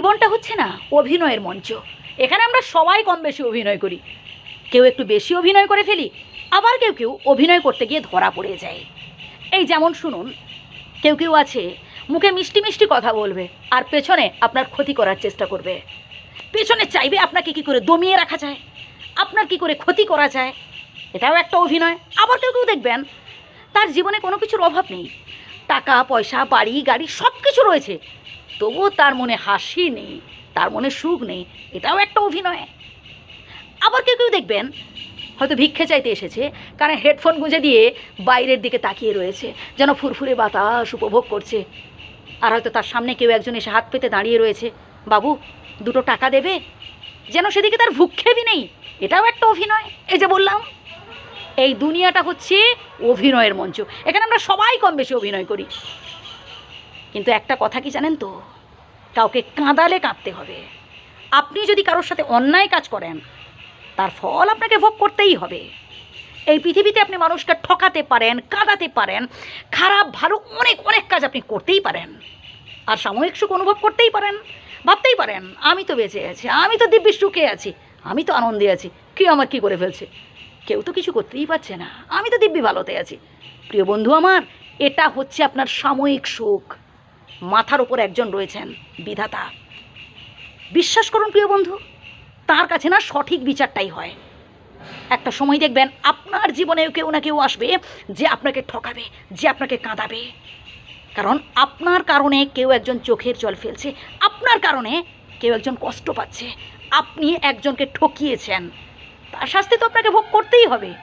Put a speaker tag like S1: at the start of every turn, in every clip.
S1: জীবনটা হচ্ছে না অভিনয়ের মঞ্চ। এখানে আমরা সবাই কম বেশি অভিনয় করি। কেউ একটু বেশি অভিনয় করে ফেলি, আবার কেউ কেউ অভিনয় করতে গিয়ে ধরা পড়ে যায়। এই যেমন শুনুন, কেউ কেউ আছে, মুখে মিষ্টি মিষ্টি কথা বলবে, আর পেছনে আপনার ক্ষতি করার চেষ্টা করবে। পেছনে চাইবে আপনাকে কি করে দমিয়ে রাখা যায়, আপনার কি করে ক্ষতি করা যায়, এটাও একটা অভিনয়। আবার কেউ কেউ দেখবেন, তার জীবনে কোনো কিছুর অভাব নেই। টাকা, পয়সা, বাড়ি, গাড়ি সব কিছু রয়েছে। তবুও তার মনে হাসি নেই, তার মনে সুখ নেই, এটাও একটা অভিনয়। আবার কেউ কেউ দেখবেন, হয়তো ভিক্ষে চাইতে এসেছে কারণ হেডফোন গুঁজে দিয়ে বাইরের দিকে তাকিয়ে রয়েছে, যেন ফুরফুরে বাতাস উপভোগ করছে। আর হয়তো তার সামনে কেউ একজন এসে হাত পেতে দাঁড়িয়ে রয়েছে, বাবু, দুটো টাকা দেবে? যেন সেদিকে তার ভুক্ষেপই নেই, এটাও একটা অভিনয়, এই যে বললাম। এই দুনিয়াটা হচ্ছে অভিনয়ের মঞ্চ, এখানে আমরা সবাই কম বেশি অভিনয় করি। কিন্তু একটা কথা কি জানেন তো? কাউকে কাঁদালে কাঁদতে হবে। আপনি যদি কারোর সাথে অন্যায় কাজ করেন, তার ফল আপনাকে ভোগ করতেই হবে। এই পৃথিবীতে আপনি মানুষকে ঠকাতে পারেন, কাঁদাতে পারেন, খারাপ, ভালো অনেক অনেক কাজ আপনি করতেই পারেন। আর সাময়িক সুখ অনুভব করতেই পারেন, ভাবতেই পারেন, আমি তো বেঁচে আছি, আমি তো দিব্যি সুখে আছি, আমি তো আনন্দে আছি কেউ আমার কি করে ফেলছে? কেউ তো কিছু করতেই পারছে না, আমি তো দিব্যি ভালোতে আছি। প্রিয় বন্ধু আমার, এটা হচ্ছে আপনার সাময়িক সুখ। মাথার উপর একজন রয়েছেন বিধাতা। বিশ্বাস করুন প্রিয় বন্ধু, তার কাছে না সঠিক বিচারটাই হয়। একটা সময় দেখবেন আপনার জীবনেও কেউ না কেউ আসবে যে আপনাকে ঠকাবে, যে আপনাকে কাঁদাবে। কারণ আপনার কারণে কেউ একজন চোখের জল ফেলছে, আপনার কারণে কেউ একজন কষ্ট পাচ্ছে, আপনি একজনকে ঠকিয়েছেন। তার শাস্তি তো আপনাকে ভোগ করতেই হবে।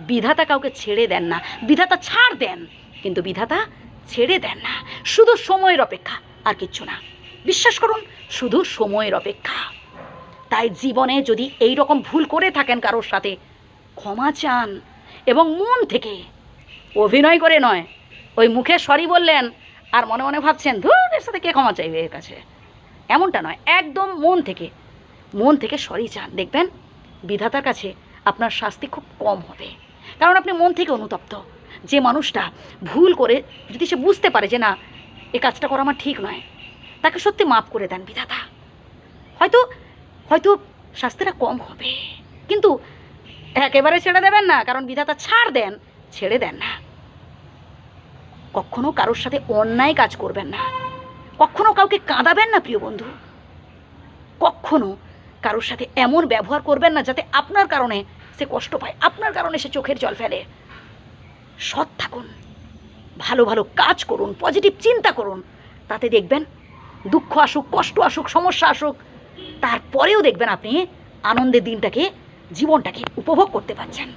S1: বিধাতা কাউকে ছেড়ে দেন না, বিধাতা ছাড় দেন। কিন্তু বিধাতা ছেড়ে দেন না। শুধু সময়ের অপেক্ষা, আর কিচ্ছু না। বিশ্বাস করুন, শুধু সময়ের অপেক্ষা। তাই জীবনে যদি এই রকম ভুল করে থাকেন কারোর সাথে, ক্ষমা চান এবং মন থেকে অভিনয় করে নয়। ওই মুখে সরি বললেন, আর মনে মনে ভাবছেন, ধুর, এর সাথে কে ক্ষমা চাইবে এর কাছে? এমনটা নয়, একদম মন থেকে। মন থেকে সরি চান। দেখবেন, বিধাতার কাছে আপনার শাস্তি খুব কম হবে। কারণ আপনি মন থেকে অনুতপ্ত। যে মানুষটা ভুল করে যদি সে বুঝতে পারে যে না, এ কাজটা করা আমার ঠিক নয়, তাকে সত্যি মাফ করে দেন বিধাতা। হয়তো হয়তো শাস্তিটা কম হবে, কিন্তু একেবারে ছেড়ে দেবেন না, কারণ বিধাতা ছাড় দেন, ছেড়ে দেন না। কখনো কারোর সাথে অন্যায় কাজ করবেন না, কখনো কাউকে কাঁদাবেন না, প্রিয় বন্ধু। কখনো কারোর সাথে এমন ব্যবহার করবেন না, যাতে আপনার কারণে সে কষ্ট পায়, আপনার কারণে সে চোখের জল ফেলে। সৎ থাকুন, ভালো ভালো কাজ করুন পজিটিভ চিন্তা করুন, তাতে দেখবেন দুঃখ আসুক, কষ্ট আসুক, সমস্যা আসুক, তারপরেও দেখবেন আপনি আনন্দের দিনটাকে, জীবনটাকে উপভোগ করতে পারছেন।